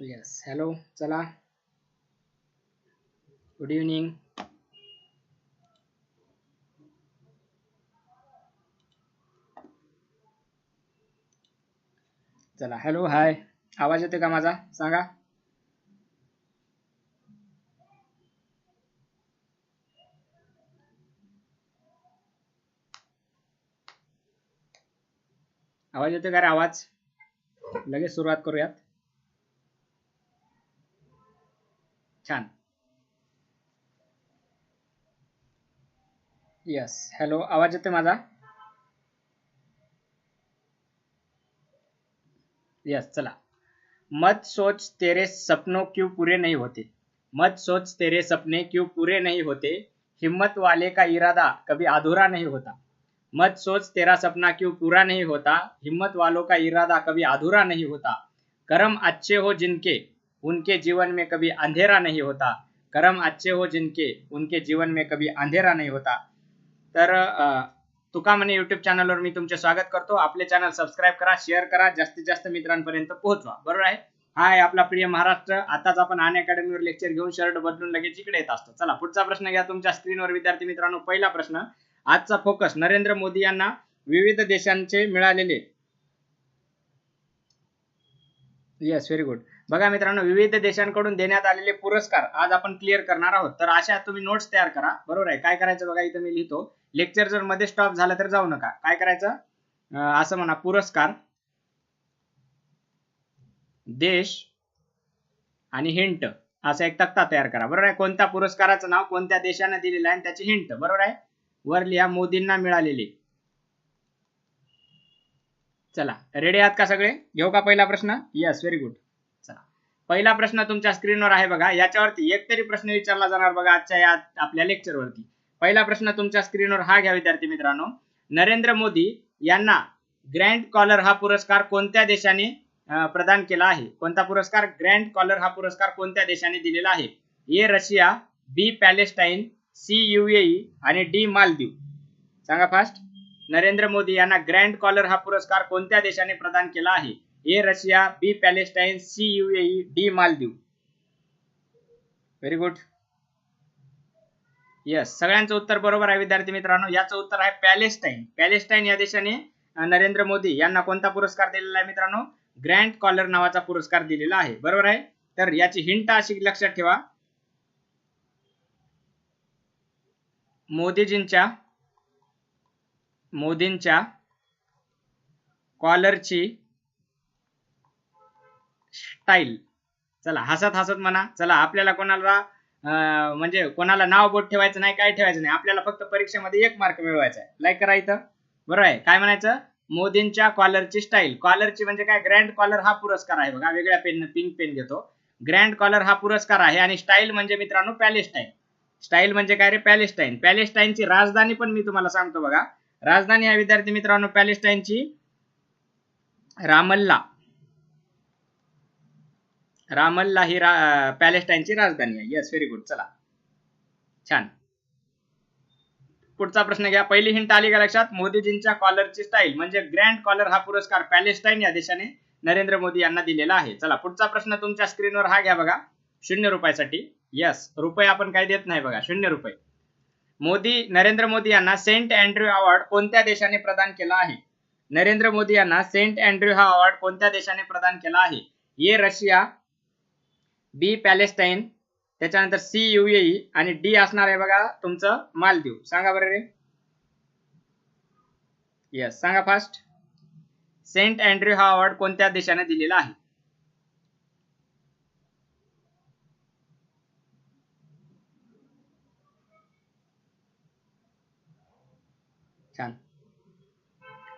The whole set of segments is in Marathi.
येस हॅलो चला. गुड इव्हनिंग चला हॅलो हाय आवाज येतोय का माझा? सांगा. आवाज येतोय का रे आवाज? लगेच सुरुवात करूयात. छान यस हॅलो आवाज़ येतोय माझा? यस चला. मत सोच तेरे सपनों क्यों पूरे नहीं होते? मत सोच तेरे सपने क्यों पूरे नहीं होते? हिम्मत वाले का इरादा कभी अधूरा नहीं होता। मत सोच तेरा सपना क्यों पूरा नहीं होता? हिम्मत वालों का इरादा कभी अधूरा नहीं होता। कर्म अच्छे हो जिनके उनके जीवन में कभी अंधेरा नहीं होता। कर्म अच्छे हो जिनके उनके जीवन में कभी अंधेरा नहीं होता। तर तुका म्हणे युट्यूब चॅनलवर मी तुमचे स्वागत करतो. आपले चॅनल सबस्क्राईब करा शेअर करा जास्तीत जास्त मित्रांपर्यंत पोहोचवा. बरोबर आहे? हा आहे आपला प्रिय महाराष्ट्र. आताच आपण आन अकॅडमीवर लेक्चर घेऊन शर्ट बदलून लगेच इकडे येत असतो. चला पुढचा प्रश्न घ्या तुमच्या स्क्रीनवर विद्यार्थी मित्रांनो. पहिला प्रश्न आजचा फोकस नरेंद्र मोदी यांना विविध देशांचे मिळालेले. येस व्हेरी गुड बघा मित्रांनो विविध देशांकडून देण्यात आलेले पुरस्कार आज आपण क्लिअर करणार आहोत. तर अशा तुम्ही नोट्स तयार करा. बरोबर आहे? काय करायचं बघा इथं मी लिहितो. लेक्चर जर मध्ये स्टॉप झालं तर जाऊ नका. काय करायचं? असं म्हणा पुरस्कार. देश आणि हिंट असा एक तक्ता तयार करा. बरोबर आहे? कोणत्या पुरस्काराचं नाव कोणत्या देशाने दिलेलं आहे आणि त्याची हिंट बरोबर आहे? वर लिहा मोदींना मिळालेले. चला. रेडी आहात का सगळे? घेऊ का पहिला प्रश्न? यस व्हेरी गुड पहिला प्रश्न तुमच्या स्क्रीनवर आहे बघा. याच्यावरती एक तरी प्रश्न विचारला जाणार बघा आजच्या या आपल्या लेक्चरवरती पहिला प्रश्न तुमच्या स्क्रीनवर हा घ्या विद्यार्थी मित्रांनो. नरेंद्र मोदी यांना ग्रँड कॉलर हा पुरस्कार कोणत्या देशाने प्रदान केला आहे? कोणता पुरस्कार? ग्रँड कॉलर हा पुरस्कार कोणत्या देशाने दिलेला आहे? A Russia B Palestine C UAE आणि डी मालदीव. सांगा फास्ट नरेंद्र मोदी यांना ग्रँड कॉलर हा पुरस्कार कोणत्या देशाने प्रदान केला आहे? A Russia B Palestine C UAE D Maldives. Very good yes सगळ्यांचं उत्तर बरोबर आहे विद्यार्थी मित्रांनो. याचं उत्तर आहे पॅलेस्टाईन. पॅलेस्टाईन या देशाने नरेंद्र मोदी यांना कोणता पुरस्कार दिलेला आहे मित्रांनो? ग्रँड कॉलर नावाचा पुरस्कार दिलेला आहे. बरोबर आहे? तर याची हिंट अशी लक्षात ठेवा. मोदीजींच्या मोदींच्या कॉलरची स्टाईल चला हसत हसत म्हणा. चला आपल्याला कोणाला म्हणजे कोणाला नाव बोट ठेवायचं नाही काय ठेवायचं नाही. आपल्याला फक्त परीक्षेमध्ये एक मार्क मिळवायचा आहे. लाईक करा इथं. बरोबर आहे? काय म्हणायचं? मोदींच्या कॉलरची स्टाईल कॉलरची म्हणजे काय? ग्रँड कॉलर हा पुरस्कार आहे. बघा वेगळ्या पेन पिंक पेन घेतो. ग्रँड कॉलर हा पुरस्कार आहे आणि स्टाईल म्हणजे मित्रांनो पॅलेस्टाईन. स्टाईल म्हणजे काय रे? पॅलेस्टाईन. पॅलेस्टाईनची राजधानी पण मी तुम्हाला सांगतो बघा. राजधानी आहे विद्यार्थी मित्रांनो पॅलेस्टाईनची. रामल्ला. रामल्ला ही रा पॅलेस्टाईनची राजधानी आहे. येस व्हेरी गुड चला. छान. पुढचा प्रश्न घ्या. पहिली हिंट आली का लक्षात? मोदीजींच्या कॉलरची स्टाईल म्हणजे ग्रँड कॉलर हा पुरस्कार पॅलेस्टाईन या देशाने नरेंद्र मोदी यांना दिलेला आहे. चला पुढचा प्रश्न तुमच्या स्क्रीनवर हा घ्या बघा. शून्य रुपयासाठी. यस रुपये आपण काय देत नाही बघा. शून्य रुपये. मोदी नरेंद्र मोदी यांना सेंट अँड्र्यू अवॉर्ड कोणत्या देशाने प्रदान केला आहे? नरेंद्र मोदी यांना सेंट अँड्र्यू हा अवॉर्ड कोणत्या देशाने प्रदान केला आहे? ये रशिया बी पॅलेस्टाईन त्याच्यानंतर सी युएई आणि डी असणार आहे बघा तुमचं मालदीव. सांगा बरं रे. येस सांगा फास्ट सेंट अँड्र्यू हा अवॉर्ड कोणत्या देशाने दिलेला आहे? छान.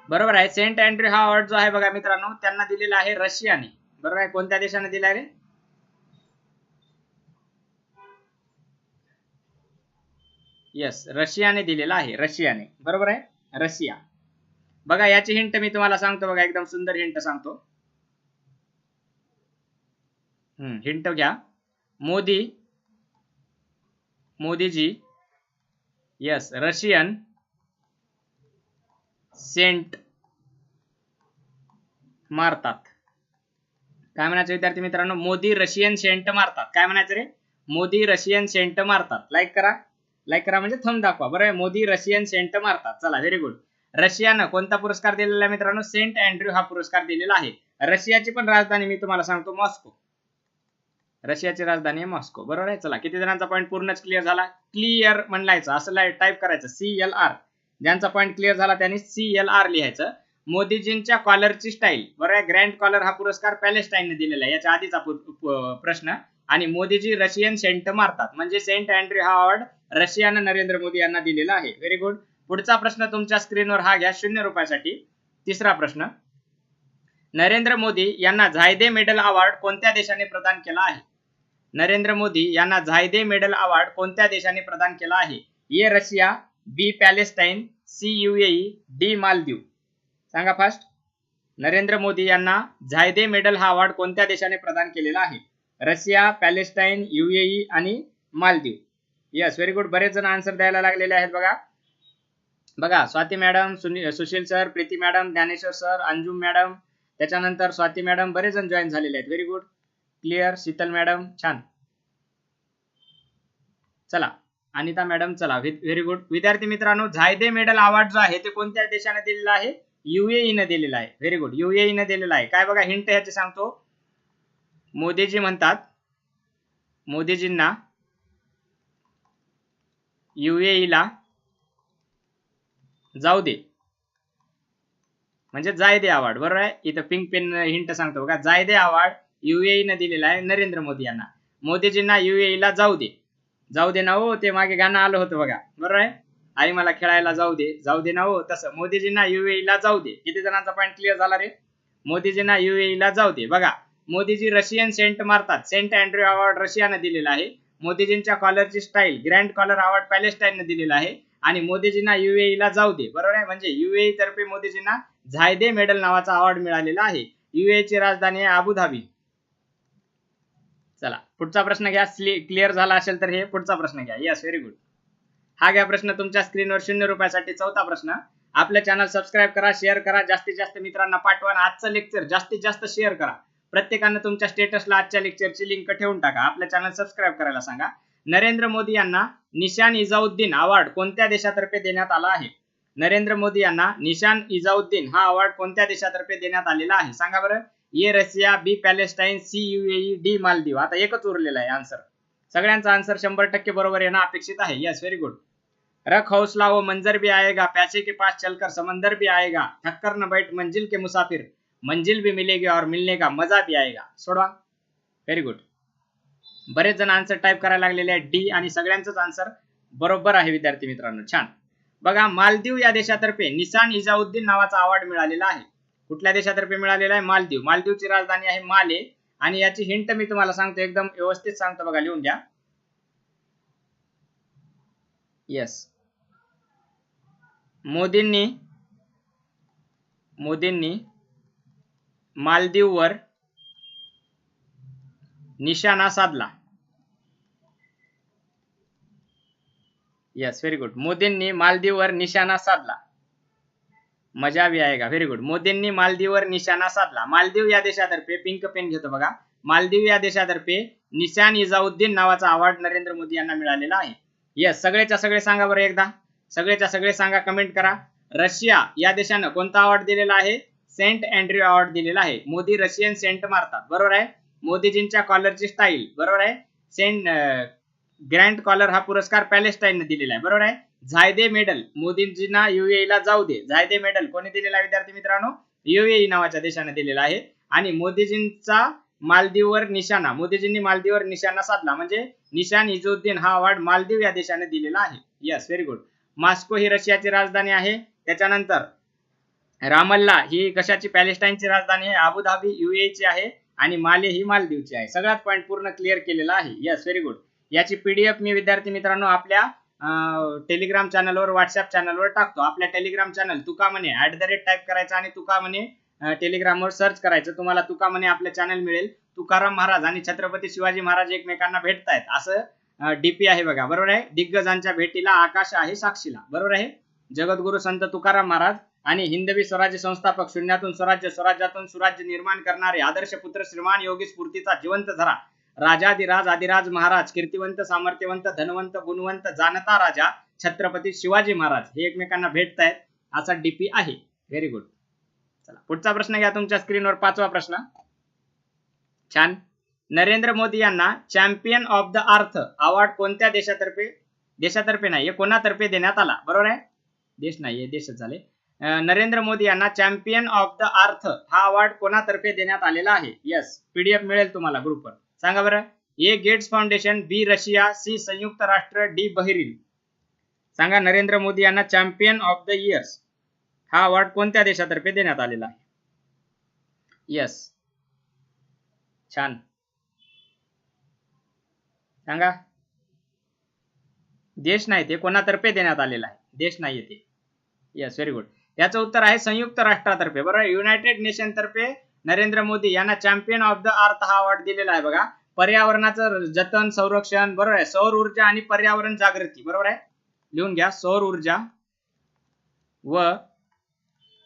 बरोबर आहे. सेंट अँड्र्यू हा अवॉर्ड जो आहे बघा मित्रांनो त्यांना दिलेला आहे रशियाने. बरोबर आहे? कोणत्या देशाने दिला रे? येस रशियाने दिलेला आहे रशियाने. बरोबर आहे? रशिया. बघा याची हिंट मी तुम्हाला सांगतो बघा एकदम सुंदर हिंट सांगतो. हिंट घ्या. Modi Modiji yes Russian scent मारतात. काय म्हणायचं विद्यार्थी मित्रांनो? मोदी रशियन सेंट मारतात. काय म्हणायचं रे? मोदी रशियन सेंट मारतात. लाईक करा. लाईक करा म्हणजे थंब दाखवा. बरं आहे? मोदी रशियन सेंट मारतात. चला व्हेरी गुड रशियानं कोणता पुरस्कार दिलेला आहे मित्रांनो? सेंट अँड्र्यू हा पुरस्कार दिलेला आहे. रशियाची पण राजधानी मी तुम्हाला सांगतो मॉस्को. रशियाची राजधानी आहे मॉस्को. बरोबर आहे? चला किती जणांचा पॉईंट पूर्णच क्लिअर झाला? क्लिअर म्हणलायचं. असं टाईप करायचं. सी एल आर ज्यांचा पॉईंट क्लिअर झाला त्यांनी सी एल आर लिहायचं. मोदीजींच्या कॉलरची स्टाईल बरोबर आहे? ग्रँड कॉलर हा पुरस्कार पॅलेस्टाईनने दिलेला आहे. याच्या आधीचा प्रश्न. आणि मोदीजी रशियन सेंट मारतात. म्हणजे सेंट अँड्र्यू हा अवॉर्ड रशियानं नरेंद्र मोदी यांना दिलेला आहे. व्हेरी गुड पुढचा प्रश्न तुमच्या स्क्रीनवर हा घ्या. शून्य रुपयासाठी. तिसरा प्रश्न. नरेंद्र मोदी यांना झायदे मेडल अवॉर्ड कोणत्या देशाने प्रदान केला आहे? नरेंद्र मोदी यांना झायदे मेडल अवॉर्ड कोणत्या देशाने प्रदान केला आहे? A Russia B Palestine C UAE D Maldives. सांगा फास्ट नरेंद्र मोदी यांना झायदे मेडल हा अवॉर्ड कोणत्या देशाने प्रदान केलेला आहे? रशिया पॅलेस्टाईन युएई आणि मालदीव. यस व्हेरी गुड बरेच जण आन्सर द्यायला लागलेले आहेत बघा. बघा Swati madam Sushil sir Preeti madam Dnyaneshwar sir Anjum madam त्याच्यानंतर स्वाती मॅडम बरेच जण जॉईन झालेले आहेत. Very good clear Sheetal madam छान. चला अनिता मॅडम चला. व्हेरी गुड विद्यार्थी मित्रांनो झायदे मेडल अवॉर्ड जो आहे ते कोणत्या देशाने दिलेला आहे? युएई न दिलेला आहे. व्हेरी गुड युएई न दिलेला आहे. काय बघा हिंट ह्याचे सांगतो. मोदीजी म्हणतात मोदीजींना युएईला जाऊ दे. म्हणजे जायदे अवॉर्ड बरोबर आहे? इथं पिंक पेन हिंट सांगतो बघा. जायदे अवॉर्ड युएई न दिलेला आहे नरेंद्र मोदी यांना. मोदीजींना युएईला जाऊ दे. जाऊ दे ना हो ते मागे गाणं आलं होतं बघा. बरोबर आहे? आई मला खेळायला जाऊ दे जाऊ दे ना हो तसं. मोदीजींना युएईला जाऊ दे. किती जणांचा पॉईंट क्लिअर झाला रे? मोदीजींना युएईला जाऊ दे. बघा मोदीजी रशियन सेंट मारतात. सेंट अँड्र्यू अवॉर्ड रशियानं दिलेला आहे. मोदीजींच्या कॉलरची स्टाईल ग्रँड कॉलर अवॉर्ड पॅलेस्टाईननं दिलेला आहे. आणि मोदीजींना युएईला जाऊ दे बरोबर आहे? म्हणजे युएई तर्फे मोदीजींना झायदे मेडल नावाचा अवॉर्ड मिळालेला आहे. युएई ची राजधानी आहे अबुधाबी. चला पुढचा प्रश्न घ्या. क्लिअर झाला असेल तर हे पुढचा प्रश्न घ्या. यस व्हेरी गुड हा घ्या प्रश्न तुमच्या स्क्रीनवर शून्य रुपयासाठी. चौथा प्रश्न. आपलं चॅनल सबस्क्राईब करा शेअर करा. जास्तीत जास्त मित्रांना पाठवा आजचं लेक्चर जास्तीत जास्त शेअर करा. प्रत्येकानं तुमच्या स्टेटसला आजच्या लेक्चरची लिंक ठेवून टाका. आपलं चॅनल सबस्क्राईब करायला सांगा. नरेंद्र मोदी यांना निशान इजाउद्दीन अवॉर्ड कोणत्या देशातर्फे देण्यात आला आहे? नरेंद्र मोदी यांना निशान इजाउद्दीन हा अवॉर्ड कोणत्या देशातर्फे देण्यात आलेला आहे? सांगा बरं. A Russia B Palestine C UAE D Maldives. आता एकच उरलेला आहे आन्सर सगळ्यांचा आन्सर शंभर टक्के बरोबर येणं अपेक्षित आहे. यस व्हेरी गुड रख हौसला व मंजर भी आएगा पैसे के पास चलकर समंदर भी आएगा थक्कर न बैठ मंजिल के मुसाफिर. मंजिल भी मिलेगी और मिलने का मजा भी आएगा. सोडवा. व्हेरी गुड बरेच जण आन्सर टाईप करायला लागलेले आहेत. डी आणि सगळ्यांचंच आन्सर बरोबर आहे विद्यार्थी मित्रांनो. छान. बघा मालदीव या देशातर्फे निसान इजाउद्दीन नावाचा अवॉर्ड मिळालेला आहे. कुठल्या देशातर्फे मिळालेला आहे? मालदीव. मालदीवची राजधानी आहे माले. आणि याची हिंट मी तुम्हाला सांगतो. एकदम व्यवस्थित सांगतो बघा लिहून द्या येस मोदींनी मोदींनी मालदीववर निशाणा साधला. येस व्हेरी गुड मोदींनी मालदीववर निशाणा साधला. मजा भी का? व्हेरी गुड मोदींनी मालदीववर निशाणा साधला. मालदीव या देशातर्फे पिंक पेन घेतो बघा. मालदीव या देशातर्फे निशान इजाउद्दीन नावाचा अवॉर्ड नरेंद्र मोदी यांना मिळालेला आहे. येस सगळेच्या सगळे सांगा बरं एकदा. सगळेच्या सगळे सांगा कमेंट करा. रशिया या देशानं कोणता अवॉर्ड दिलेला आहे? सेंट अँड्र्यू अवॉर्ड दिलेला आहे. मोदी रशियन सेंट मारतात. बरोबर आहे? मोदीजींच्या कॉलरची स्टाईल बरोबर आहे? सेंट ग्रँड कॉलर हा पुरस्कार पॅलेस्टाईनने दिलेला आहे. बरोबर आहे? झायदे मेडल. मोदींजींना युएईला जाऊ दे. झायदे मेडल कोणी दिलेला विद्यार्थी मित्रांनो? युएई नावाच्या देशाने दिलेला आहे. आणि मोदीजींचा मालदीववर निशाणा. मोदीजींनी मालदीववर निशाणा साधला. म्हणजे निशान इजुद्दीन हा अवॉर्ड मालदीव या देशाने दिलेला आहे. यस व्हेरी गुड मॉस्को ही रशियाची राजधानी आहे. त्याच्यानंतर रामल्ला ही कशाची पॅलेस्टाईनची राजधानी आहे? अबुधाबी युएची आहे आणि माले ही मालदीवची आहे. सगळ्यात पॉईंट पूर्ण क्लिअर केलेला आहे. यस व्हेरी गुड याची पीडीएफ मी विद्यार्थी मित्रांनो आपल्या टेलिग्राम चॅनलवर व्हॉट्सअप चॅनलवर टाकतो. आपल्या टेलिग्राम चॅनल तुका म्हणे ऍट द रेट टाईप करायचा आणि तुका म्हणे टेलिग्रामवर सर्च करायचं. तुम्हाला तुका म्हणे आपलं चॅनल मिळेल. तुकाराम महाराज आणि छत्रपती शिवाजी महाराज एकमेकांना भेटतायत. असं डीपी आहे बघा. बरोबर आहे? दिग्गजांच्या भेटीला आकाश आहे साक्षीला. बरोबर आहे? जगद्गुरु संत तुकाराम महाराज आणि हिंदवी स्वराज्य संस्थापक शून्यातून स्वराज्य स्वराज्यातून सुराज्य निर्माण करणारे आदर्श पुत्र श्रीमान योगी स्फूर्तीचा जिवंत झरा. राजाधिराज आदिराज महाराज कीर्तिवंत सामर्थ्यवंत धनवंत गुणवंत जाणता राजा छत्रपती शिवाजी महाराज हे एकमेकांना भेटतायत असा डीपी आहे. व्हेरी गुड चला पुढचा प्रश्न घ्या तुमच्या स्क्रीनवर पाचवा प्रश्न. छान. नरेंद्र मोदी यांना champion of the earth award कोणत्या देशातर्फे? देशातर्फे नाही हे कोणातर्फे देण्यात आला? बरोबर आहे? देश नाही हे देशच झाले. नरेंद्र मोदी यांना चॅम्पियन ऑफ द अर्थ हा अवॉर्ड कोणातर्फे देण्यात आलेला आहे? यस पीडीएफ मिळेल तुम्हाला ग्रुपवर सांगा बरं. A Gates Foundation B Russia C संयुक्त राष्ट्र डी बहिरीन. सांगा नरेंद्र मोदी यांना चॅम्पियन ऑफ द इयर्स हा अवॉर्ड कोणत्या देशातर्फे देण्यात आलेला आहे? यस छान. सांगा. देश नाही ते कोणातर्फे देण्यात आलेला आहे? देश नाही ते. यस व्हेरी गुड याचं उत्तर आहे संयुक्त राष्ट्रातर्फे. बरोबर युनायटेड नेशन तर्फे नरेंद्र मोदी यांना चॅम्पियन ऑफ द अर्थ हा अवॉर्ड दिलेला आहे बघा. पर्यावरणाचं जतन संरक्षण बरोबर आहे? सौर ऊर्जा आणि पर्यावरण जागृती बरोबर आहे? लिहून घ्या सौर ऊर्जा व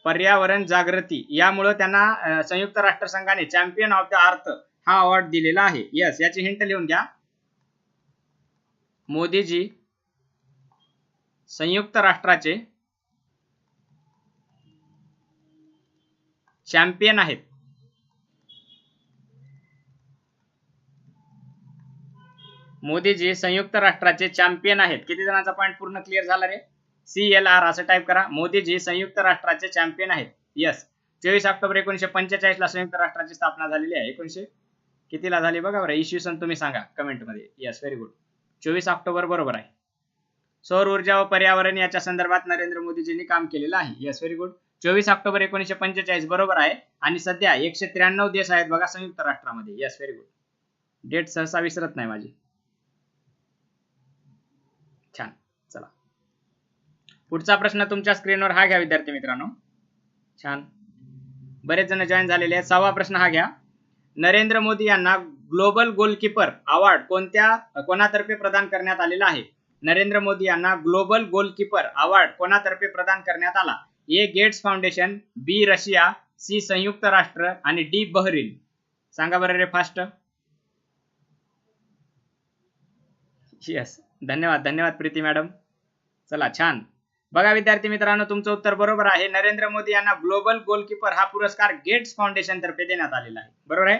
पर्यावरण जागृती. यामुळे त्यांना संयुक्त राष्ट्रसंघाने चॅम्पियन ऑफ द अर्थ हा अवॉर्ड दिलेला आहे. यस याची हिंट लिहून घ्या. मोदीजी संयुक्त राष्ट्राचे चॅम्पियन आहेत. मोदीजी संयुक्त राष्ट्राचे चॅम्पियन आहेत. किती जणांचा पॉईंट पूर्ण क्लिअर झाला रे? सी एल आर असं टाईप करा. मोदीजी संयुक्त राष्ट्राचे चॅम्पियन आहेत. यस चोवीस ऑक्टोबर एकोणीशे पंचेचाळीस ला संयुक्त राष्ट्राची स्थापना झालेली आहे. एकोणीशे कितीला झाली बघा बरं? इसवी सन तुम्ही सांगा कमेंटमध्ये येस यस व्हेरी गुड चोवीस ऑक्टोबर बरोबर आहे. सौर ऊर्जा व पर्यावरण याच्या संदर्भात नरेंद्र मोदीजींनी काम केलेलं आहे. यस व्हेरी गुड चोवीस ऑक्टोबर एकोणीशे पंचेचाळीस बरोबर आहे. आणि सध्या एकशे त्र्याण्णव देश आहेत बघा संयुक्त राष्ट्रामध्ये. यस व्हेरी गुड डेट सहसा विसरत नाही माझी. छान. चला. पुढचा प्रश्न तुमच्या स्क्रीनवर हा घ्या विद्यार्थी मित्रांनो. छान. बरेच जण जॉईन झालेले आहेत. सहावा प्रश्न हा घ्या. नरेंद्र मोदी यांना ग्लोबल गोलकीपर अवॉर्ड कोणत्या कोणातर्फे प्रदान करण्यात आलेला आहे? नरेंद्र मोदी यांना ग्लोबल गोलकीपर अवॉर्ड कोणातर्फे प्रदान करण्यात आला? A. Gates Foundation B. Russia C. संयुक्त राष्ट्र आणि डी. बहरीन. सांगा बरं रे फास्ट. येस धन्यवाद धन्यवाद प्रीती मॅडम. चला छान. बघा विद्यार्थी मित्रांनो तुमचं उत्तर बरोबर आहे. नरेंद्र मोदी यांना ग्लोबल गोलकीपर हा पुरस्कार गेट्स फाउंडेशन तर्फे देण्यात आलेला आहे. बरोबर आहे?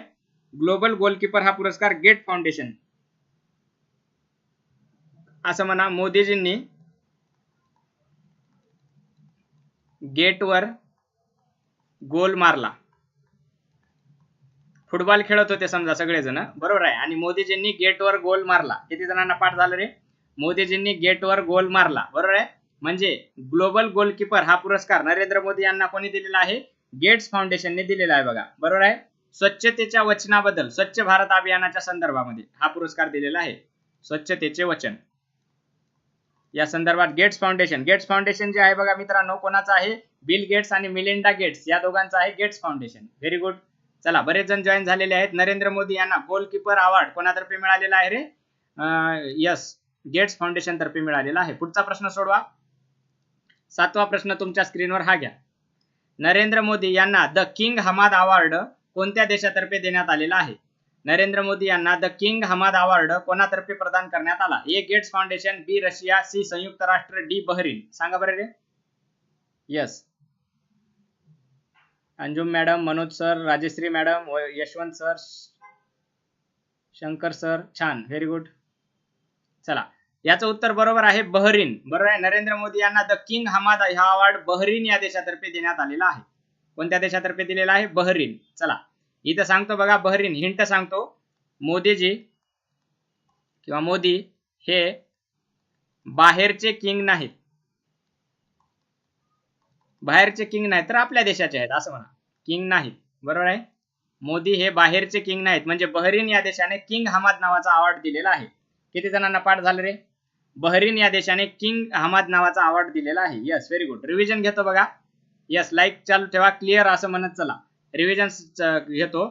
ग्लोबल गोलकीपर हा पुरस्कार गेट फाउंडेशन. असं म्हणा मोदीजींनी गेटवर गोल मारला. फुटबॉल खेळत होते समजा सगळेजण. बरोबर आहे. आणि मोदीजींनी गेटवर गोल मारला. किती जणांना पाठ झालं रे? मोदीजींनी गेटवर गोल मारला. बरोबर आहे? म्हणजे ग्लोबल गोलकीपर हा पुरस्कार नरेंद्र मोदी यांना कोणी दिलेला आहे? गेट्स फाउंडेशनने दिलेला आहे बघा. बरोबर आहे? स्वच्छतेच्या वचनाबद्दल स्वच्छ भारत अभियानाच्या संदर्भामध्ये हा पुरस्कार दिलेला आहे. स्वच्छतेचे वचन. या संदर्भात गेट्स फाउंडेशन. गेट्स फाउंडेशन जे आहे बघा मित्रांनो कोणाचं आहे? बिल गेट्स आणि मिलिंडा गेट्स या दोघांचं आहे गेट्स फाउंडेशन. व्हेरी गुड चला बरेच जण जॉईन झालेले आहेत. नरेंद्र मोदी यांना गोलकीपर अवॉर्ड कोणातर्फे मिळालेला आहे रे? यस गेट्स फाउंडेशन तर्फे मिळालेला आहे. पुढचा प्रश्न सोडवा. सातवा प्रश्न तुमच्या स्क्रीनवर हा घ्या. नरेंद्र मोदी यांना द किंग हमाद अवॉर्ड कोणत्या देशातर्फे देण्यात आलेला आहे? नरेंद्र मोदी यांना द किंग हमाद अवॉर्ड कोणातर्फे प्रदान करण्यात आला? A. Gates Foundation B. Russia C. संयुक्त राष्ट्र डी. बहरीन. सांगा बरं रे. Yes Anjum madam Manoj sir Rajeshri madam Yashwant sir Shankar sir छान. व्हेरी गुड चला. याचं उत्तर बरोबर आहे बहरीन. बरोबर आहे. नरेंद्र मोदी यांना द किंग हमाद हा अवॉर्ड बहरीन या देशातर्फे देण्यात आलेला आहे. कोणत्या देशातर्फे दिलेला आहे? बहरीन. चला. इथं सांगतो बघा बहरीन हिंट सांगतो. मोदीजी किंवा मोदी हे बाहेरचे किंग नाहीत. बाहेरचे किंग नाहीत तर आपल्या देशाचे आहेत असं म्हणा. किंग नाहीत बरोबर आहे? मोदी हे बाहेरचे किंग नाहीत म्हणजे बहरीन या देशाने किंग हमाद नावाचा अवॉर्ड दिलेला आहे. किती जणांना पाठ झालं रे? बहरीन या देशाने किंग हमाद नावाचा अवॉर्ड दिलेला आहे. यस व्हेरी गुड रिव्हिजन घेतो बघा. यस लाईक चालू ठेवा क्लिअर असं म्हणत चला. रिव्हिजन घेतो.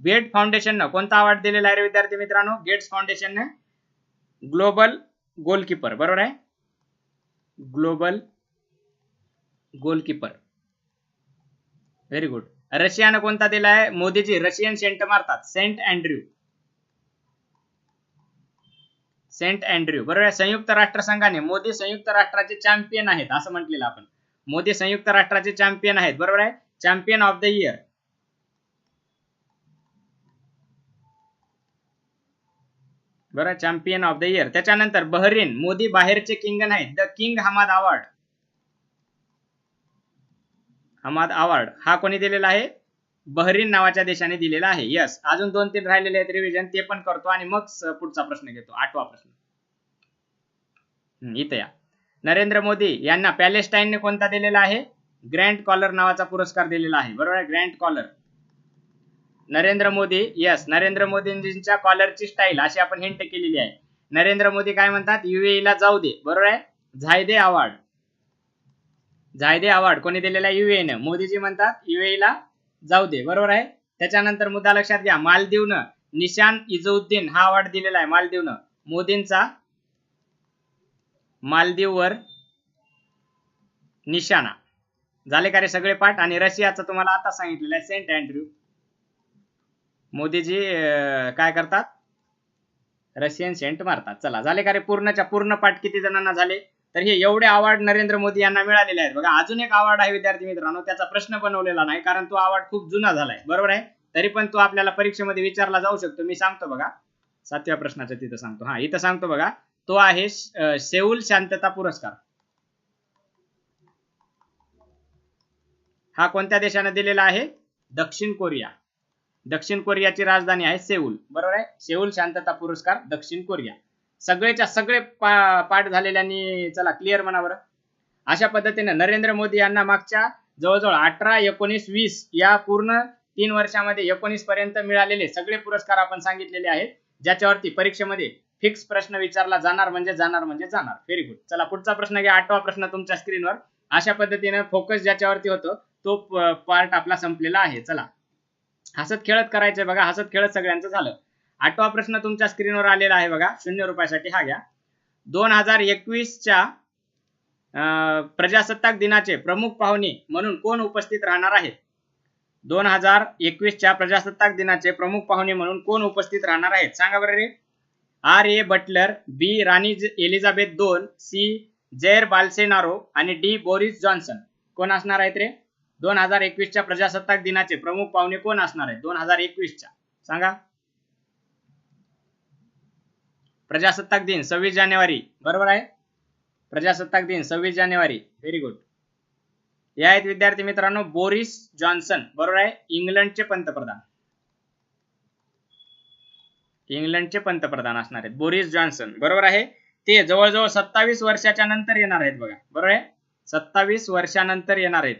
गेट फाउंडेशननं कोणता अवॉर्ड दिलेला आहे विद्यार्थी मित्रांनो? गेट्स फाउंडेशनने ग्लोबल गोलकीपर बरोबर आहे? ग्लोबल गोलकीपर व्हेरी गुड रशियानं कोणता दिलाय मोदीजी रशियन सेंट मारतात. सेंट अँड्र्यू सेंट अँड्र्यू बरोबर आहे? संयुक्त राष्ट्रसंघाने मोदी संयुक्त राष्ट्राचे चॅम्पियन आहेत असं म्हटलेलं आपण. मोदी संयुक्त राष्ट्राचे चॅम्पियन आहेत बरोबर आहे? चॅम्पियन ऑफ द इयर बरं चॅम्पियन ऑफ द इयर त्याच्यानंतर बहरीन मोदी बाहेरचे किंग नाहीत. The king Hamad award Hamad award हा कोणी दिलेला आहे? बहरीन नावाच्या देशाने दिलेला आहे. यस अजून दोन तीन राहिलेले आहेत रिव्हिजन ते पण करतो आणि मग पुढचा प्रश्न घेतो. आठवा प्रश्न. इथं या. नरेंद्र मोदी यांना पॅलेस्टाईनने कोणता दिलेला आहे? ग्रँड कॉलर नावाचा पुरस्कार दिलेला आहे. बरोबर आहे? Grand collar. Narendra Modi yes Narendra मोदींजींच्या कॉलरची स्टाईल अशी आपण हिंट केलेली आहे. नरेंद्र मोदी काय म्हणतात? UAE ला जाऊ दे. बरोबर आहे? Zayed award. Zayed award. कोणी दिलेला आहे? न. मोदीजी म्हणतात UAE ला जाऊ दे. बरोबर आहे? त्याच्यानंतर मुद्दा लक्षात घ्या. मालदीवनं निशान इजउद्दीन हा अवॉर्ड दिलेला आहे. मालदीवनं. मोदींचा मालदीववर निशाणा. झाले का रे सगळे पाठ? आणि रशियाचं तुम्हाला आता सांगितलेलं आहे सेंट अँड्र्यू मोदीजी काय करतात? रशियन सेंट मारतात. चला झाले का रे पूर्णच्या पूर्ण पाठ? किती जणांना झाले? तर हे एवढे अवॉर्ड नरेंद्र मोदी यांना मिळालेले आहेत. बघा अजून एक अवॉर्ड आहे विद्यार्थी मित्रांनो. त्याचा प्रश्न बनवलेला नाही कारण तो अवॉर्ड खूप जुना झालाय. बरोबर आहे? तरी पण तो आपल्याला परीक्षेमध्ये विचारला जाऊ शकतो. मी सांगतो बघा. सातव्या प्रश्नाचं तिथं सांगतो. हा इथं सांगतो बघा. तो आहे सेऊल शांतता पुरस्कार. हा कोणत्या देशाने दिलेला आहे? दक्षिण कोरिया. दक्षिण कोरियाची राजधानी आहे सेऊल. बरोबर आहे? सेऊल शांतता पुरस्कार दक्षिण कोरिया. सगळेच्या सगळे पा पाठ झालेल्यांनी चला क्लिअर म्हणा बरं. अशा पद्धतीने नरेंद्र मोदी यांना मागच्या जवळजवळ अठरा एकोणीस वीस या पूर्ण तीन वर्षामध्ये एकोणीस पर्यंत मिळालेले सगळे पुरस्कार आपण सांगितलेले आहेत. ज्याच्यावरती परीक्षेमध्ये फिक्स प्रश्न विचारला जाणार म्हणजे जाणार म्हणजे जाणार. व्हेरी गुड चला पुढचा प्रश्न घ्या. आठवा प्रश्न तुमच्या स्क्रीनवर अशा पद्धतीने फोकस ज्याच्यावरती होतो तो पार्ट आपला संपलेला आहे. चला. हसत खेळत करायचंय बघा. हसत खेळत सगळ्यांचं झालं. आठवा प्रश्न तुमच्या स्क्रीनवर आलेला आहे बघा. शून्य रुपयासाठी हा घ्या. दोन हजार एकवीसच्या प्रजासत्ताक दिनाचे प्रमुख पाहुणे म्हणून कोण उपस्थित राहणार आहेत दोन हजार एकवीसच्या प्रजासत्ताक दिनाचे प्रमुख पाहुणे म्हणून कोण उपस्थित राहणार आहेत? सांगा बरं रे. आर. ए. Butler B. राणी एलिझाबेथ दोन सी. जेर बाल्सेनारो आणि डी. Boris Johnson. कोण असणार आहेत रे? दोन हजार एकवीसच्या प्रजासत्ताक दिनाचे प्रमुख पाहुणे कोण असणार आहेत? दोन हजार एकवीसच्या. सांगा. प्रजासत्ताक दिन सव्वीस जानेवारी. बरोबर आहे? प्रजासत्ताक दिन सव्वीस जानेवारी. व्हेरी गुड हे आहेत विद्यार्थी मित्रांनो बोरिस जॉन्सन. बरोबर आहे? इंग्लंडचे पंतप्रधान. इंग्लंडचे पंतप्रधान असणार आहेत. Boris Johnson. बरोबर आहे? ते जवळजवळ सत्तावीस वर्षाच्या नंतर येणार आहेत बघा. बरोबर आहे? सत्तावीस वर्षानंतर येणार आहेत.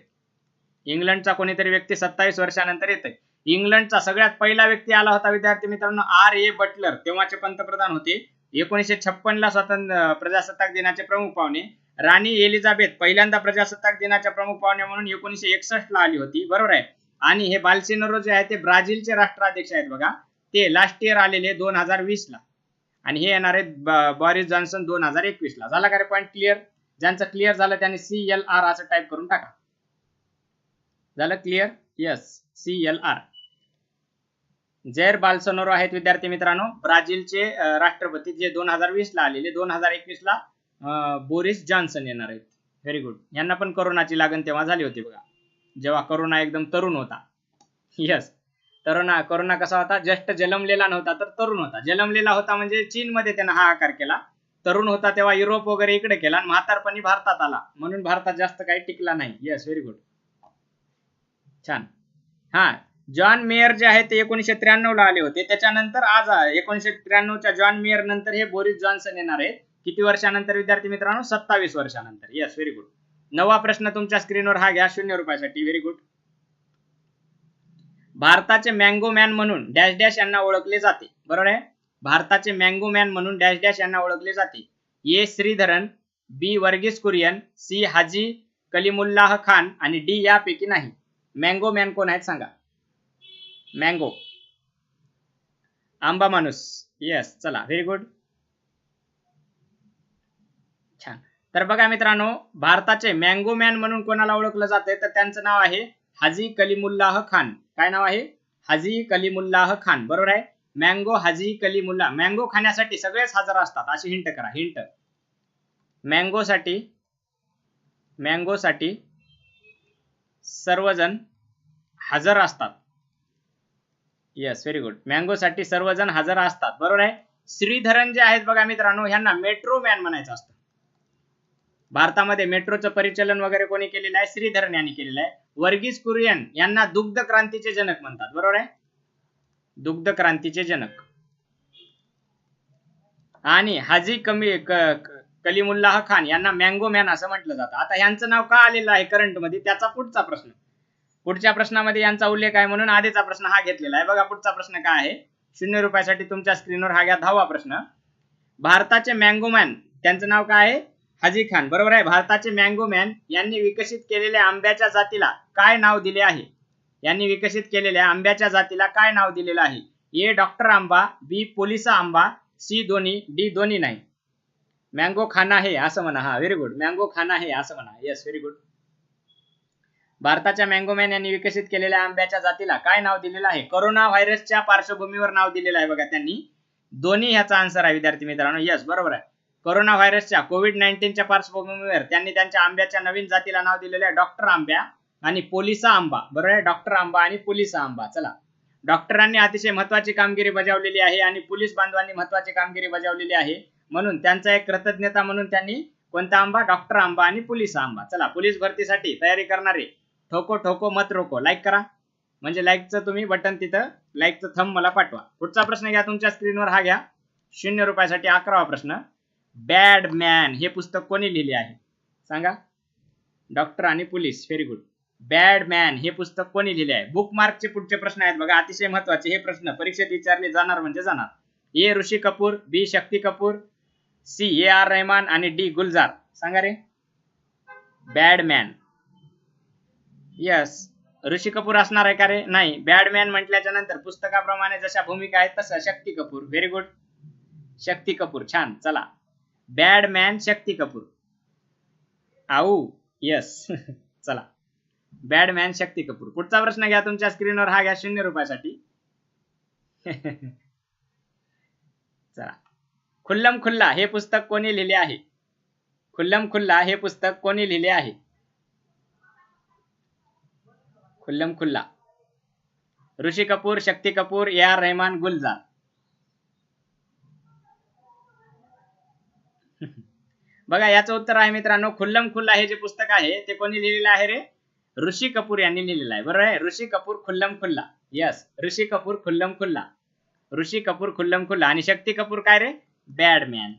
इंग्लंडचा कोणीतरी व्यक्ती सत्तावीस वर्षानंतर येत इंग्लंडचा सगळ्यात पहिला व्यक्ती आला होता विद्यार्थी मित्रांनो आर ए बटलर. तेव्हाचे पंतप्रधान होते. एकोणीसशे छप्पन ला स्वतंत्र प्रजासत्ताक दिनाचे प्रमुख पाहुणे. राणी एलिझाबेथ पहिल्यांदा प्रजासत्ताक दिनाच्या प्रमुख पाहुणे म्हणून एकोणीसशे एकसष्ट ला आली होती. बरोबर आहे? आणि हे बालसिनोरो जे आहे ते ब्राझीलचे राष्ट्राध्यक्ष आहेत बघा. ते लास्ट इयर आलेले दोन हजार वीस ला आणि हे येणार आहेत बॉरिस जॉन्सन दोन हजार एकवीस ला झाला का रे पॉईंट क्लिअर ज्यांचं क्लिअर झालं त्यांनी सी एल आर असं टाईप करून टाका. झालं clear yes C L R Jair Bolsonaro आहेत विद्यार्थी मित्रांनो. ब्राझीलचे राष्ट्रपती जे दोन हजार वीस ला आलेले दोन हजार एकवीस ला बोरिस जॉन्सन येणार आहेत. व्हेरी गुड यांना पण करोनाची लागण तेव्हा झाली होती बघा. जेव्हा करोना एकदम तरुण होता. यस तरुणा करोना कसा होता? जस्ट जन्मलेला नव्हता तर तरुण होता. जन्मलेला होता म्हणजे चीनमध्ये त्यानं आकार केला. तरुण होता तेव्हा युरोप वगैरे इकडे केला आणि म्हातारपणी भारतात आला. म्हणून भारतात जास्त काही टिकला नाही. येस व्हेरी गुड छान. हा जॉन मेयर जे आहे ते एकोणीशे त्र्याण्णवला आले होते. त्याच्यानंतर आज एकोणीशे त्र्याण्णवच्या जॉन मेयर नंतर हे बोरिस जॉन्सन येणार आहेत. किती वर्षानंतर विद्यार्थी मित्रांनो? सत्तावीस वर्षानंतर. येस व्हेरी गुड नवा प्रश्न तुमच्या स्क्रीनवर हा घ्या शून्य रुपयासाठी. व्हेरी गुड भारताचे मँगो मॅन म्हणून डॅश डॅश यांना ओळखले जाते. बरोबर आहे? भारताचे मँगो मॅन म्हणून डॅश डॅश यांना ओळखले जाते. A. Sreedharan B. Varghese Kurien C. Haji Kalimullah Khan आणि डी. यापैकी नाही. मँगो मॅन कोण आहेत सांगा. मँगो आंबा माणूस. येस चला. व्हेरी गुड छान. तर बघा मित्रांनो भारताचे मँगो मॅन म्हणून कोणाला ओळखलं जाते तर त्यांचं नाव आहे हाजी कलीमुल्लाह खान. काय नाव आहे? हाजी कलीमुल्लाह खान. बरोबर आहे? मँगो हाजी कलीमुल्ला मँगो खाण्यासाठी सगळेच हजर असतात. अशी हिंट करा. हिंट मँगोसाठी मँगोसाठी सर्वजण हजर असतात. येस व्हेरी गुड मँगो साठी सर्वजण हजर असतात. बरोबर आहे? श्रीधरन जे आहेत बघा मित्रांनो ह्यांना मेट्रो मॅन म्हणायचं असतं. भारतामध्ये मेट्रोचं परिचालन वगैरे कोणी केलेलं आहे? श्रीधरन यांनी केलेलं आहे. वर्गीस कुरियन यांना दुग्ध क्रांतीचे जनक म्हणतात. बरोबर आहे? दुग्ध क्रांतीचे जनक. आणि हाजी कमी कलीमुल्लाह खान यांना मँगो मॅन असं म्हटलं जातं. आता यांचं नाव का आलेलं आहे करंटमध्ये? त्याचा पुढचा प्रश्न. पुढच्या प्रश्नामध्ये यांचा उल्लेख आहे म्हणून आधीचा प्रश्न हा घेतलेला आहे. बघा पुढचा प्रश्न काय आहे? शून्य रुपयासाठी तुमच्या स्क्रीनवर हा घ्या. दहावा प्रश्न. भारताचे मँगो मॅन त्यांचं नाव काय आहे? हाजी खान. बरोबर आहे? भारताचे मँगो मॅन यांनी विकसित केलेल्या आंब्याच्या जातीला काय नाव दिले आहे? यांनी विकसित केलेल्या आंब्याच्या जातीला काय नाव दिलेलं आहे? ए डॉक्टर आंबा बी पोलिसा आंबा सी दोन्ही डी दोन्ही नाही. मँगो खाना आहे असं म्हणा. हा व्हेरी गुड मँगो खाना आहे असं म्हणा. येस व्हेरी गुड भारताच्या मँगोमॅन यांनी विकसित केलेल्या आंब्याच्या जातीला काय नाव दिलेलं आहे? कोरोना व्हायरसच्या पार्श्वभूमीवर नाव दिलेलं आहे बघा त्यांनी. दोन्ही ह्याचा आन्सर आहे विद्यार्थी मित्रांनो. येस बरोबर आहे. कोरोना व्हायरसच्या कोविड नाईन्टीनच्या पार्श्वभूमीवर त्यांनी त्यांच्या आंब्याच्या नवीन जातीला नाव दिलेलं आहे डॉक्टर आंब्या आणि पोलिसा आंबा. बरोबर आहे? डॉक्टर आंबा आणि पोलिसा आंबा. चला. डॉक्टरांनी अतिशय महत्वाची कामगिरी बजावलेली आहे आणि पोलीस बांधवांनी महत्वाची कामगिरी बजावलेली आहे. म्हणून त्यांचा एक कृतज्ञता म्हणून त्यांनी कोणता आंबा? डॉक्टर आंबा आणि पोलीस आंबा. चला पोलीस भरतीसाठी तयारी करणारे ठोको ठोको मत रोको. लाईक करा. म्हणजे लाईकचं तुम्ही बटन तिथं लाईकचं थंब मला पाठवा. पुढचा प्रश्न घ्या तुमच्या स्क्रीनवर हा घ्या. शून्य रुपयासाठी अकरावा प्रश्न. बॅड मॅन हे पुस्तक कोणी लिहिले आहे? सांगा. डॉक्टर आणि police. Very good bad man हे पुस्तक कोणी लिहिले आहे? बुक मार्कचे पुढचे प्रश्न आहेत बघा. अतिशय महत्त्वाचे. हे प्रश्न परीक्षेत विचारले जाणार म्हणजे जाणार. A. Rishi Kapoor B. Shakti Kapoor C A R Rahman आणि डी गुलजार सांगा रे. बॅडमॅन यस ऋषी कपूर असणार आहे का रे? नाही. बॅडमॅन म्हटल्याच्या नंतर पुस्तकाप्रमाणे जशा भूमिका आहेत तसं Shakti Kapoor. Very good Shakti Kapoor. छान. चला. बॅडमॅन शक्ती कपूर. आऊ. यस चला. बॅडमॅन शक्ती कपूर. पुढचा प्रश्न घ्या तुमच्या स्क्रीनवर हा घ्या शून्य रुपयासाठी. खुल्लम खुल्ला हे पुस्तक कोणी लिहिले आहे? खुल्लम खुल्ला हे पुस्तक कोणी लिहिले आहे? खुल्लम खुल्ला. Rishi Kapoor Shakti Kapoor A R Rahman Gulzar. बघा याचं उत्तर आहे मित्रांनो खुल्लम खुल्ला हे जे पुस्तक आहे ते कोणी लिहिलेलं आहे रे? ऋषी कपूर यांनी लिहिलेलं आहे. बरोबर आहे? ऋषी कपूर खुल्लम खुल्ला. यस ऋषी कपूर खुल्लम खुल्ला. ऋषी कपूर खुल्लम खुल्ला. आणि शक्ती कपूर काय रे? बॅडमॅन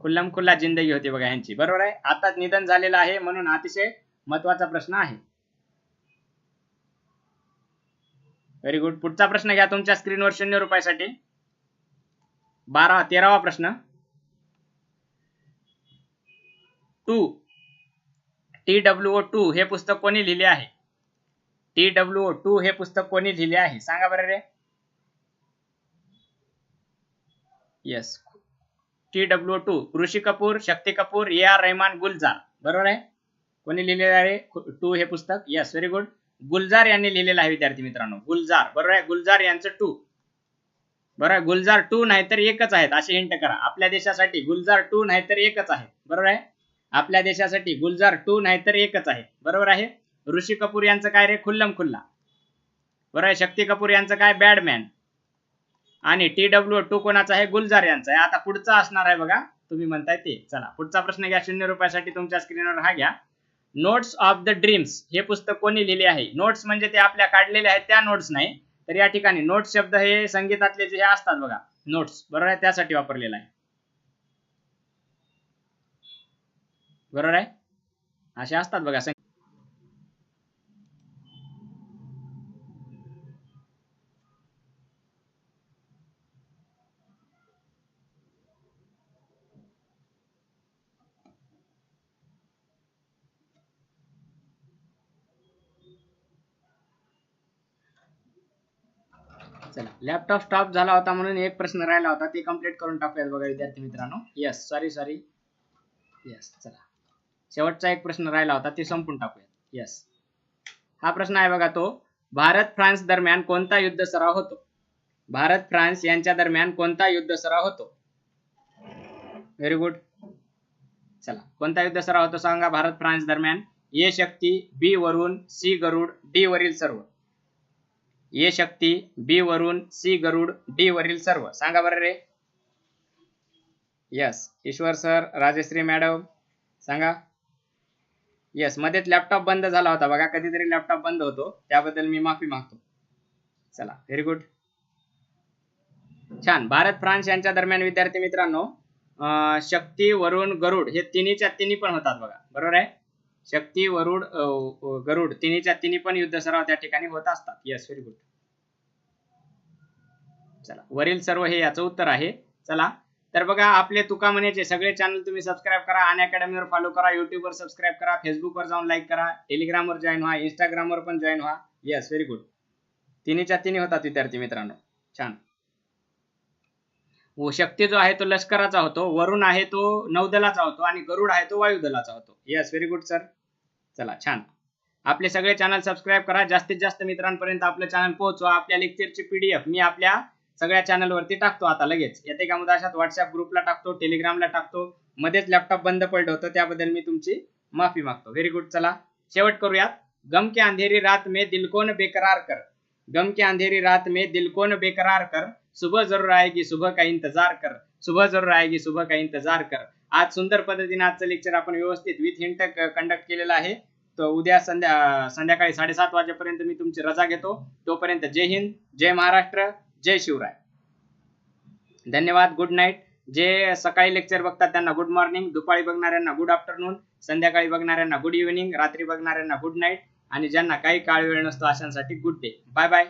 खुल्लम खुल्ला जिंदगी होती बघा यांची बरोबर आहे? आताच निधन झालेलं आहे म्हणून अतिशय महत्त्वाचा प्रश्न आहे. व्हेरी गुड पुढचा प्रश्न घ्या तुमच्या स्क्रीनवर शून्य रुपयासाठी. बारा तेरावा प्रश्न. Two. T W O two हे पुस्तक कोणी लिहिले आहे? टी डब्ल्यू ओ टू हे पुस्तक कोणी लिहिले आहे? सांगा बरं रे. Yes T W two Rishi Kapoor Shakti Kapoor A R Rahman Gulzar. बरोबर आहे? कोणी लिहिलेलं आहे? टू हे पुस्तक. येस व्हेरी गुड गुलजार यांनी लिहिलेलं आहे विद्यार्थी मित्रांनो. गुलजार. बरोबर आहे? गुलजार यांचं टू बरोबर आहे? गुलजार टू नाही तर एकच आहेत. असे हिंट करा. आपल्या देशासाठी गुलजार टू नाही तर एकच आहे. बरोबर आहे? आपल्या देशासाठी गुलजार टू नाही तर एकच आहे. बरोबर आहे? ऋषी कपूर यांचं काय रे? खुल्लम खुल्ला. बरोबर आहे? शक्ती कपूर यांचं काय? बॅडमॅन आणि टी डब्ल्यू टू कोणाचा आहे? गुलजार यांचा आहे. आता पुढचा असणार आहे बघा. तुम्ही म्हणताय ते. चला पुढचा प्रश्न घ्या. शून्य रुपयासाठी तुमच्या स्क्रीनवर हा घ्या. नोट्स ऑफ द ड्रीम्स हे पुस्तक कोणी लिहिले आहे? नोट्स म्हणजे ते आपल्या काढलेले आहेत त्या नोट्स नाही. तर या ठिकाणी नोट्स शब्द हे संगीतातले जे हे असतात बघा. नोट्स बरोबर आहे? त्यासाठी वापरलेला आहे. बरोबर आहे? असे असतात बघा चला. लॅपटॉप स्टॉप झाला होता म्हणून एक प्रश्न राहिला होता. ते कंप्लीट करून टाकूयात बघा विद्यार्थी मित्रांनो. येस सॉरी सॉरी येस चला. शेवटचा एक प्रश्न राहिला होता ते संपून टाकूयात. येस हा प्रश्न आहे बघा तो भारत फ्रान्स दरम्यान कोणता युद्ध सराव होतो? भारत फ्रान्स यांच्या दरम्यान कोणता युद्ध सराव होतो? व्हेरी गुड चला कोणता युद्ध सराव होतो सांगा? भारत फ्रान्स दरम्यान. ए शक्ती बी वरून सी गरुड डी वरील सर्व. ए शक्ती बी वरून सी गरुड डी वरील सर्व. सांगा बरं रे. Yes Ishwar sir Rajshree madam सांगा. येस मध्येच लॅपटॉप बंद झाला होता बघा कधीतरी लॅपटॉप बंद होतो त्याबद्दल मी माफी मागतो. चला व्हेरी गुड छान भारत फ्रान्स यांच्या दरम्यान विद्यार्थी मित्रांनो शक्ती वरुण गरुड हे तिन्हीच्या तिन्ही पण होतात बघा बरोबर आहे? शक्ती वरुड गरुड तिन्हीच्या तिन्ही पण युद्ध सराव त्या ठिकाणी होत असतात. येस व्हेरी गुड चला वरील सर्व हे याचं उत्तर आहे. चला तर बघा आपले तुका म्हणायचे सगळे चॅनल तुम्ही सबस्क्राईब करा अन अकॅडमीवर फॉलो करा युट्यूबवर सबस्क्राईब करा फेसबुकवर जाऊन लाईक करा टेलिग्रामवर जॉईन व्हा इंस्टाग्रामवर पण जॉईन व्हा. येस व्हेरी गुड तिन्हीच्या तिन्ही होतात विद्यार्थी मित्रांनो. छान. शक्ती जो आहे तो लष्कराचा होतो वरुण आहे तो नौदलाचा होतो आणि गरुड आहे तो वायुदलाचा होतो. येस व्हेरी गुड सर चला छान. आपले सगळे चॅनल सबस्क्राईब करा. जास्तीत जास्त मित्रांपर्यंत आपलं चॅनल पोहोचवा. आपल्या लेक्चरची पीडीएफ मी आपल्या सगळ्या चॅनलवरती टाकतो आता लगेच. येते का मुदा अशात व्हॉट्सअप ग्रुपला टाकतो टेलिग्रामला टाकतो. मध्येच लॅपटॉप बंद पडलं होतं त्याबद्दल मी तुमची माफी मागतो. व्हेरी गुड चला. शेवट करूयात. गम के अंधेरी रात में दिलकोण बेकरार कर. गम के अंधेरी रात में दिलकोण बेकरार कर. सुबह जरूर आएगी सुबह का इंतजार कर। सुबह जरूर आएगी सुबह का इंतजार कर। आज सुंदर पद्धतीने आजचं लेक्चर आपण व्यवस्थित विथ हिंट कंडक्ट केलेलं आहे. तर उद्या संध्या संध्याकाळी साडेसात वाजेपर्यंत मी तुमची रजा घेतो. तोपर्यंत जय हिंद जय महाराष्ट्र जय शिवराय. धन्यवाद गुड नाईट जे सकाळी लेक्चर बघतात त्यांना गुड मॉर्निंग दुपारी बघणाऱ्यांना गुड आफ्टरनून संध्याकाळी बघणाऱ्यांना गुड इव्हिनिंग रात्री बघणाऱ्यांना गुड नाईट आणि ज्यांना काही काळ वेळ नसतो अशांसाठी गुड डे बाय बाय